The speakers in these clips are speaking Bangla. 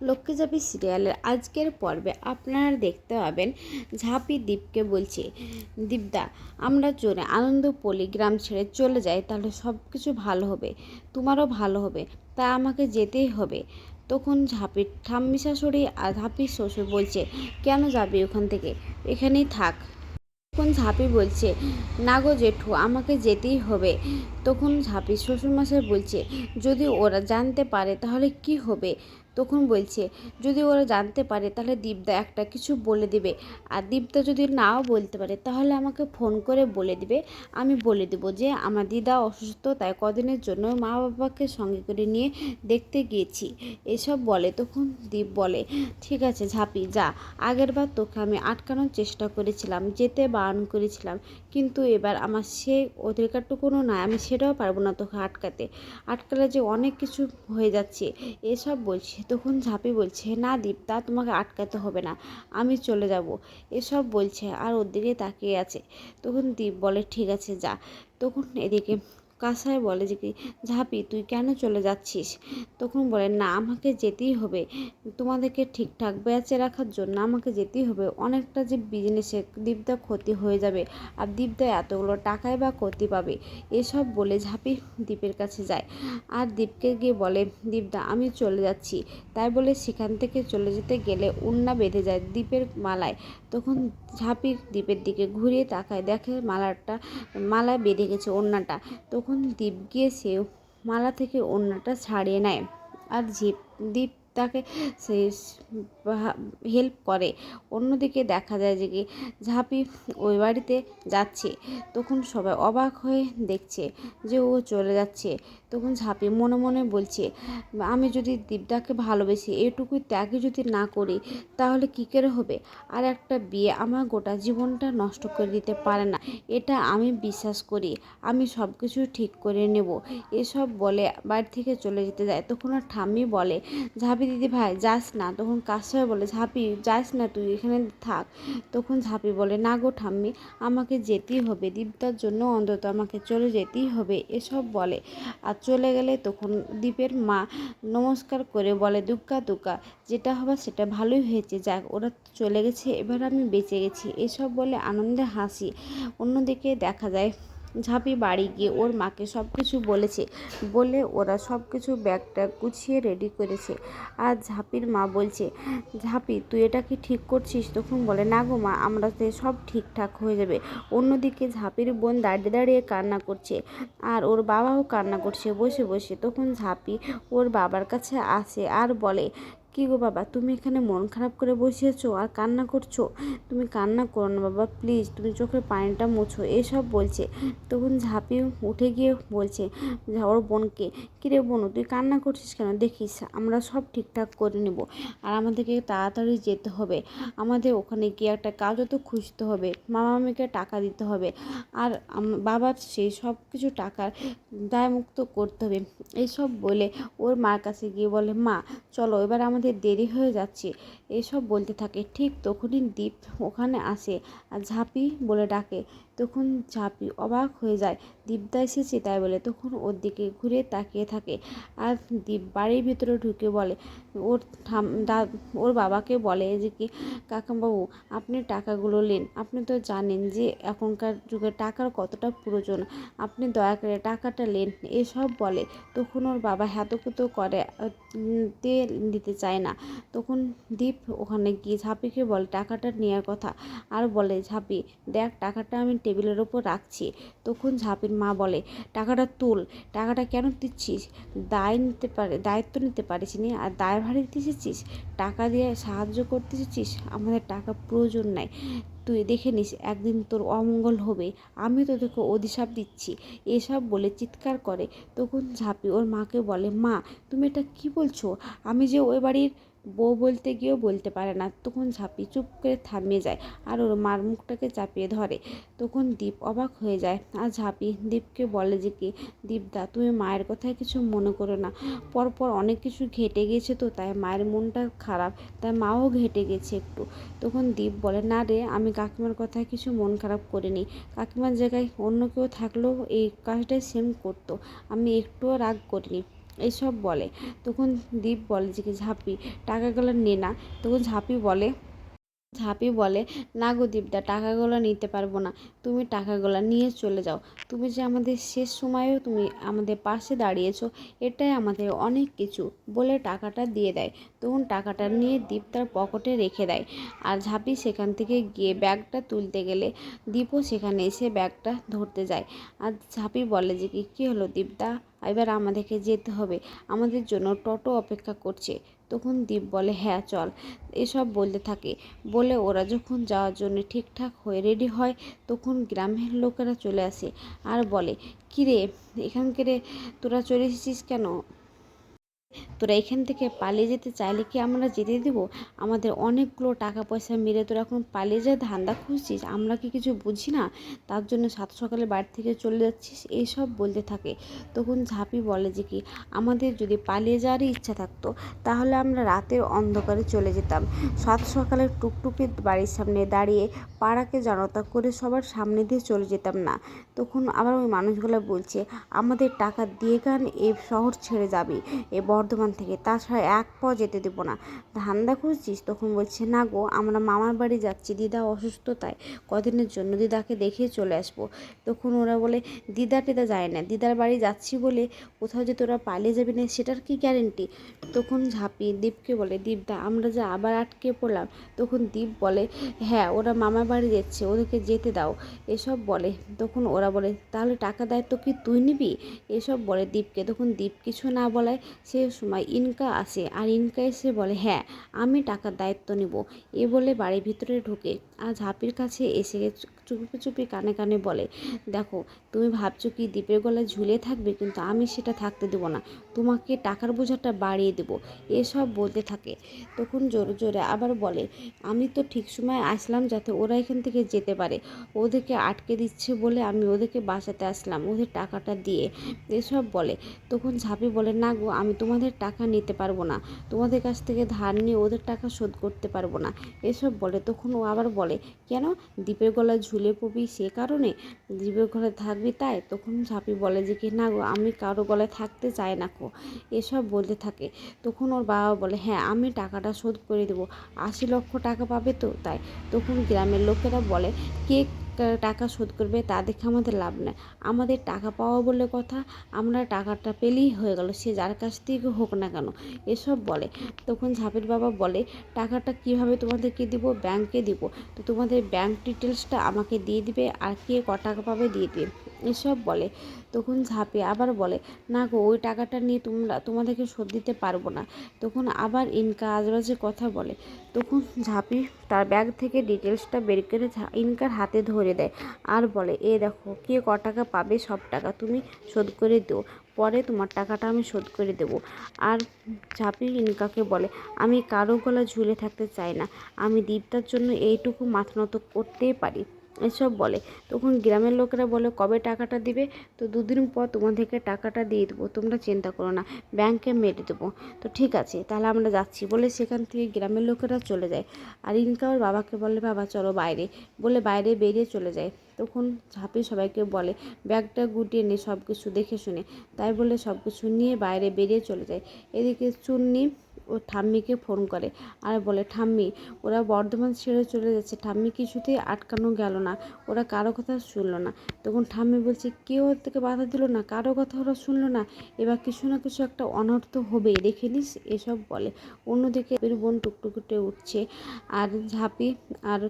লক্ষ্মী ঝাঁপি সিরিয়ালের আজকের পর্বে আপনারা দেখতে পাবেন ঝাঁপি দীপকে বলছে। দীপদা আমরা চলে আনন্দ গ্রাম ছেড়ে চলে যাই, তাহলে সব কিছু ভালো হবে, তোমারও ভালো হবে, তা আমাকে যেতেই হবে। তখন ঝাঁপির ঠাম্মি শাশুড়ি আর ঝাঁপির শ্বশুর বলছে, কেন যাবি ওখান থেকে? এখানেই থাক। তখন ঝাঁপি বলছে, না গো জেঠু, আমাকে যেতেই হবে। তখন ঝাঁপি শ্বশুরমশাই বলছে, যদি ওরা জানতে পারে তাহলে কি হবে? তখন বলছে, যদি ওরা জানতে পারে, তাহলে দীপদা একটা কিছু বলে দিবে। আর দীপদা যদি নাও বলতে পারে, তাহলে আমাকে ফোন করে বলে দিবে। আমি বলে দেবো যে, আমার দিদা অসুস্থ, তাই কদিনের জন্য মা বাবাকে সঙ্গে করে নিয়ে দেখতে গিয়েছি। এসব বলে তখন দীপ বলে, ঠিক আছে ঝাঁপি, যা। আগের বার তোকে আমি আটকানোর চেষ্টা করেছিলাম, যেতে বারণ করেছিলাম। কিন্তু এবার আমার সে অধিকারটুকুনও নাই আমি সেটাও পারব না তোকে আটকাতে। আটকালে যে অনেক কিছু হয়ে যাচ্ছে, এসব বলছি তখন ঝাঁপি বলছে, না দীপ তা তোমাকে আটকাতে হবে না, আমি চলে যাব। এসব বলছে আর ওর দিকে তাকিয়ে আছে। তখন দীপ বলে, ঠিক আছে, যা। তখন এদিকে কাসায় বলে যে কি, ঝাঁপি, তুই কেন চলে যাচ্ছিস? তখন বলে, না, আমাকে যেতেই হবে। তোমাদেরকে ঠিকঠাক বেঁচে রাখার জন্য আমাকে যেতেই হবে। অনেকটা যে বিজনেসে দীপদা ক্ষতি হয়ে যাবে আর দীপদা এতগুলো টাকায় বা ক্ষতি পাবে, এসব বলে ঝাঁপি দ্বীপের কাছে যায়। আর দীপকে গিয়ে বলে দীপদা আমি চলে যাচ্ছি। তাই বলে সেখান থেকে চলে যেতে গেলে উন্না বেঁধে যায় দ্বীপের মালায়। তখন ঝাঁপি দ্বীপের দিকে ঘুরিয়ে তাকায়, দেখে মালাটা, মালায় বেঁধে গেছে ওড়নাটা তখন দীপ গিয়ে সে মালা থেকে ওড়নাটা ছাড়িয়ে নেয়। আর জীব দীপ তাকে সে হেল্প করে। অন্যদিকে দেখা যায় যে কি, ঝাঁপি ওই বাড়িতে যাচ্ছে, তখন সবাই অবাক হয়ে দেখছে যে ও চলে যাচ্ছে। তখন ঝাঁপি মনে মনে বলছে, আমি যদি দীপদাকে ভালোবেসি এটুকু ত্যাগই যদি না করি, তাহলে কী করে হবে? আর একটা বিয়ে আমার গোটা জীবনটা নষ্ট করে দিতে পারে না। এটা আমি বিশ্বাস করি, আমি সব কিছু ঠিক করে নেব। এসব বলে বাড়ি থেকে চলে যেতে যায়। তখন আর ঠাম্মি বলে, ঝাঁপি দিদি ভাই যাস না। তখন কাশ্যপ বলে, ঝাঁপি, যাস না তুই, এখানে থাক। তখন ঝাঁপি বলে, না গো ঠাম্মি, আমাকে যেতেই হবে, দীপদার জন্য অন্তত আমাকে চলে যেতেই হবে। এসব বলে। আর চলে গেলে তখন দীপের মা নমস্কার করে বলে দুগ্গা দুগ্গা যেটা হবার সেটা ভালোই হয়েছে, যাক, ওরা চলে গেছে, এবার আমি বেঁচে গেছি। এসব বলে আনন্দে হাসি। অন্যদিকে দেখা যায় ঝাঁপি বাড়ি গিয়ে ওর মাকে সব কিছু বলেছে। বলে ওরা সব কিছু ব্যাগটা গুছিয়ে রেডি করেছে। আর ঝাঁপির মা বলছে, ঝাঁপি, তুই এটা কি ঠিক করছিস? তখন বলে, না গো মা, আমরা তো সব ঠিকঠাক হয়ে যাবে। অন্যদিকে ঝাঁপির বোন দাঁড়িয়ে দাঁড়িয়ে কান্না করছে আর ওর বাবাও কান্না করছে বসে বসে। তখন ঝাঁপি ওর বাবার কাছে আসে আর বলে কী গো বাবা? তুমি এখানে মন খারাপ করে বসেছো আর কান্না করছ? তুমি কান্না করো না বাবা প্লিজ তুমি চোখের পানিটা মোছো। এসব বলছে। তখন ঝাঁপিয়ে উঠে গিয়ে বলছে ওর বোনকে। কিরে বোন, তুই কান্না করছিস কেন? দেখিস, আমরা সব ঠিকঠাক করে নেব আর আমাদেরকে তাড়াতাড়ি যেতে হবে। আমাদের ওখানে গিয়ে একটা কাজও তো খুঁজতে হবে। মামা মামিকে টাকা দিতে হবে আর বাবার সেই সব কিছু টাকার দায়মুক্ত করতে হবে। এইসব বলে ওর মার কাছে গিয়ে বলে, মা, চলো, এবার আমাদের আমাদের দেরি হয়ে যাচ্ছে। এসব বলতে থাকে। ঠিক তখনই দ্বীপ ওখানে আসে। আর ঝাঁপি বলে ডাকে তখন ঝাঁপি অবাক হয়ে যায়। দীপদা এসেছে তাই বলে, তখন ওর দিকে ঘুরে তাকিয়ে থাকে আর দীপ বাড়ির ভিতরে ঢুকে বলে, ওর ঠাম ওর বাবাকে বলে যে কি কাকাবাবু আপনি টাকাগুলো নেন। আপনি তো জানেন যে এখনকার যুগে টাকার কতটা প্রয়োজন। আপনি দয়া করে টাকাটা নেন। এসব বলে, তখন ওর বাবা হেতকুতো করে দিয়ে দিতে চায় না। তখন দীপ ওখানে গিয়ে ঝাঁপিকে বলে, টাকাটা নেওয়ার কথা। আর বলে, ঝাঁপি, দেখ, টাকাটা আমি টেবিলের ওপর রাখছি। তখন ঝাঁপির মা বলে, টাকাটা তুল, টাকাটা কেন দিচ্ছিস? দায় নিতে পারে, দায়িত্ব নিতে পারিস নি। আর দায় ভারী দিতে এসেছিস? টাকা দিয়ে সাহায্য করতে এসেছিস? আমাদের টাকা প্রয়োজন নাই। তুই দেখে নিস, একদিন তোর অমঙ্গল হবে। আমি তোদেরকে অধিশাপ দিচ্ছি। এসব বলে চিৎকার করে। তখন ঝাঁপি ওর মাকে বলে, মা, তুমি এটা কি বলছো? আমি যে ওই বাড়ির বউ বলতে গিয়েও বলতে পারে না। তখন ঝাঁপি চুপ করে থামিয়ে যায় আর ওর মার মুখটাকে চাপিয়ে ধরে। তখন দীপ অবাক হয়ে যায় আর ঝাঁপি দীপকে বলে যে কি, দীপদা, তুমি মায়ের কথায় কিছু মনে করো না। পরপর অনেক কিছু ঘেটে গেছে তো, তাই মায়ের মনটা খারাপ, তাই মাও ঘেটে গেছে একটু। তখন দীপ বলে, না রে, আমি কাকিমার কথায় কিছু মন খারাপ করিনি। কাকিমার জায়গায় অন্য কেউ থাকলেও এই কাজটাই সেম করতো। আমি একটুও রাগ করিনি। এইসব বলে। তখন দীপ বলে যে, কি ঝাঁপি, টাকাগুলো নে না। তখন ঝাঁপি বলে ঝাঁপি বলে, না গো দীপদা, টাকাগুলো নিতে পারব না। তুমি টাকাগুলো নিয়ে চলে যাও। তুমি যে আমাদের শেষ সময়েও তুমি আমাদের পাশে দাঁড়িয়েছো, এটাই আমাদের অনেক কিছু। বলে টাকাটা দিয়ে দেয়। তখন টাকাটা নিয়ে দীপ তার পকেটে রেখে দেয়। আর ঝাঁপি সেখান থেকে গিয়ে ব্যাগটা তুলতে গেলে দীপও সেখানে এসে ব্যাগটা ধরতে যায়। আর ঝাঁপি বলে যে, কি, কী হলো দীপদা? এবার আমাদেরকে যেতে হবে। আমাদের জন্য টোটো অপেক্ষা করছে। তখন দীপ বলে হ্যাঁ চল। এসব বলতে থাকে। বলে ওরা যখন যাওয়ার জন্য ঠিকঠাক হয়ে রেডি হয়, তখন গ্রামের লোকেরা চলে আসে। আর বলে, কিরে, এখানকারে তোরা চলে এসেছিস কেন? তোরা এখান থেকে পালিয়ে যেতে চাইলে কি আমরা যেতে দেবো? আমাদের অনেকগুলো টাকা পয়সা মেরে তোরা এখন পালিয়ে যায় ধান্দা খুঁজছিস? আমরা কি কিছু বুঝি না? তার জন্য সাত সকালে বাড়ি থেকে চলে যাচ্ছিস এইসব বলতে থাকে। তখন ঝাঁপি বলে যে কি, আমাদের যদি পালিয়ে যাওয়ারই ইচ্ছা থাকতো, তাহলে আমরা রাতের অন্ধকারে চলে যেতাম। সাত সকালে টুকটুকি বাড়ির সামনে দাঁড়িয়ে পাড়াকে জনতা করে সবার সামনে দিয়ে চলে যেতাম না। তখন আবার ওই মানুষগুলো বলছে, আমাদের টাকা দিয়ে গান এ শহর ছেড়ে যাবি এ বর্ধমান থেকে। তাছাড়া এক পাও যেতে দেবো না। ধান্দা খুঁজছিস? তখন বলছে, না গো, আমরা মামার বাড়ি যাচ্ছি। দিদা অসুস্থ তাই কদিনের জন্য দিদাকে দেখে চলে আসব। তখন ওরা বলে, দিদা টিদা যায় না। দিদার বাড়ি যাচ্ছি বলে কোথাও যে তোরা পালিয়ে যাবি না, সেটার কি গ্যারেন্টি তখন ঝাঁপিয়ে দীপকে বলে দীপদা আমরা যে আবার আটকে পড়লাম। তখন দীপ বলে হ্যাঁ ওরা মামার বাড়ি যাচ্ছে, ওদেরকে যেতে দাও। এসব বলে। তখন ওরা বলে, তাহলে টাকা দায়িত্ব কি তুই নিবি? এসব বলে দীপকে। তখন দীপ কিছু না বলায় সে সময় ইনকা আসে আর ইনকা এসে বলে হ্যাঁ আমি টাকার দায়িত্ব নিব। এ বলে বাড়ির ভিতরে ঢুকে। আর ঝাঁপির কাছে এসে চুপি চুপি কানে কানে বলে, দেখো, তুমি ভাবছ কি দ্বীপের গলায় ঝুলে থাকবে, কিন্তু আমি সেটা থাকতে দেবো না। তোমাকে টাকার বোঝাটা বাড়িয়ে দেবো। এসব বলতে থাকে। তখন জোরে জোরে আবার বলে, আমি তো ঠিক সময় আসলাম যাতে ওরা এখান থেকে যেতে পারে। ওদেরকে আটকে দিচ্ছে বলে আমি ওদেরকে বাঁচাতে আসলাম, ওদের টাকাটা দিয়ে। এসব বলে। তখন ঝাঁপি বলে, না গো, আমি তোমাদের টাকা নিতে পারব না। তোমাদের কাছ থেকে ধার নিয়ে ওদের টাকা শোধ করতে পারব না। এসব বলে। তখন ও আবার বলে, কেন? দ্বীপের গলায় ঝুলে পড়বি সে কারণে জীবের ঘরে থাকবি তাই? তখন সাপি বলে যে, কি না গো, আমি কারও গলায় থাকতে চাই না কো। এসব বলতে থাকে। তখন ওর বাবা বলে হ্যাঁ আমি টাকাটা শোধ করে দেবো। আশি লক্ষ টাকা পাবে তো তাই? তখন গ্রামের লোকেরা বলে কে টাকা শোধ করবে, তা দেখে আমাদের লাভ নেই। আমাদের টাকা পাওয়া বলে কথা, আমরা টাকাটা পেলেই হয়ে গেল, সে যার কাছ থেকে হোক না কেন। এসব বলে। তখন ঝাপের বাবা বলে, টাকাটা কীভাবে তোমাদেরকে দিব? ব্যাংকে দিব। তো তোমাদের ব্যাংক ডিটেলসটা আমাকে দিয়ে দিবে, আর কে ক টাকা পাবে দিয়ে দিবে। এসব বলে। তখন ঝাঁপে আবার বলে, না গো, ওই টাকাটা নিয়ে তোমরা, তোমাদেরকে শোধ দিতে পারব না। তখন আবার ইনকা আজবাজে কথা বলে। তখন ঝাঁপি তার ব্যাগ থেকে ডিটেলসটা বের করে ইনকার হাতে ধরে দেয়। আর বলে, এ দেখো, কে ক টাকা পাবে সব টাকা তুমি শোধ করে দিও। পরে তোমার টাকাটা আমি শোধ করে দেব। আর ঝাঁপি ইনকাকে বলে, আমি কারও গলা ঝুলে থাকতে চাই না। আমি দীপটার জন্য এইটুকু মাথা নত করতেই পারি। এসব বলে। তখন গ্রামের লোকেরা বলে, কবে টাকাটা দিবে? তো দুদিন পর তোমাদেরকে টাকাটা দিয়ে দেবো, তোমরা চিন্তা করো না, ব্যাংকে মেরে দেবো। তো ঠিক আছে, তাহলে আমরা যাচ্ছি বলে সেখান থেকে গ্রামের লোকেরা চলে যায়। আর ইনকা ওর বাবাকে বলে, বাবা, চলো বাইরে। বলে বাইরে বেরিয়ে চলে যায়। তখন ঝাঁপি সবাইকে বলে, ব্যাগটা গুটিয়ে নিয়ে সব কিছু দেখে শুনে। তাই বলে সব কিছু নিয়ে বাইরে বেরিয়ে চলে যায়। এদিকে চুন্নি ও ঠাম্মিকে ফোন করে আর বলে, ঠাম্মি, ওরা বর্ধমান ছেড়ে চলে যাচ্ছে। ঠাম্মি কিছুতেই আটকানো গেল না। ওরা কারও কথা শুনলো না। তখন ঠাম্মি বলছে, কেউ থেকে বাধা দিল না? কারও কথা ওরা শুনলো না? এবার কিছু না কিছু একটা অনর্থ হবেই। দেখে নিস, এসব বলে। অন্যদিকে বোন টুকটুকুটে উঠছে আর ঝাঁপি আর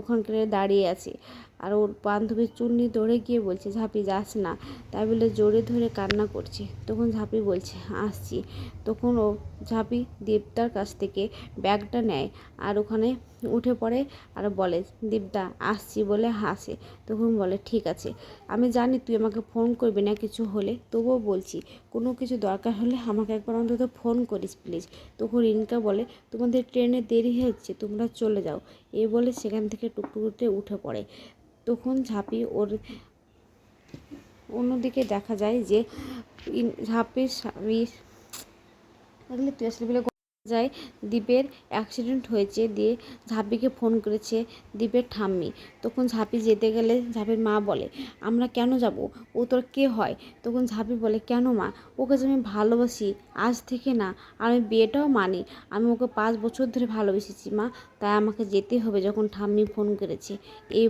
ওখানকার দাঁড়িয়ে আছে। আর ওর বান্ধবীর চুন্নি দৌড়ে গিয়ে বলছে, ঝাঁপি, যাস না। তাই বলে জোরে ধরে কান্না করছে। তখন ঝাঁপি বলছে, আসছি। তখন ও ঝাঁপি দেবদার কাছ থেকে ব্যাগটা নেয় আর ওখানে উঠে পড়ে আর বলে, দেবদা, আসছি বলে হাসে। তখন বলে, ঠিক আছে। আমি জানি তুই আমাকে ফোন করবি না কিছু হলে। তবুও বলছি, কোনো কিছু দরকার হলে আমাকে একবার অন্তত ফোন করিস প্লিজ। তখন রিনকা বলে, তোমাদের ট্রেনে দেরি হচ্ছে তোমরা চলে যাও। এই বলে সেখান থেকে টুকটুকুতে উঠে পড়ে। তখন ঝাঁপি ওর অন্যদিকে দেখা যায় যে ঝাঁপির স্বামী তুই আসলে যায় দীপের অ্যাক্সিডেন্ট হয়েছে দিয়ে ঝাঁপিকে ফোন করেছে দীপের ঠাম্মি। তখন ঝাঁপি যেতে গেলে ঝাঁপির মা বলে আমরা কেন যাব? ও তোর কে হয়? তখন ঝাঁপি বলে কেন মা? ওকে যে আমি ভালোবাসি আজ থেকে না আমি বিয়েটাও মানি। আমি ওকে পাঁচ বছর ধরে ভালোবেসেছি মা তাই আমাকে যেতে হবে যখন ঠাম্মি ফোন করেছে। এই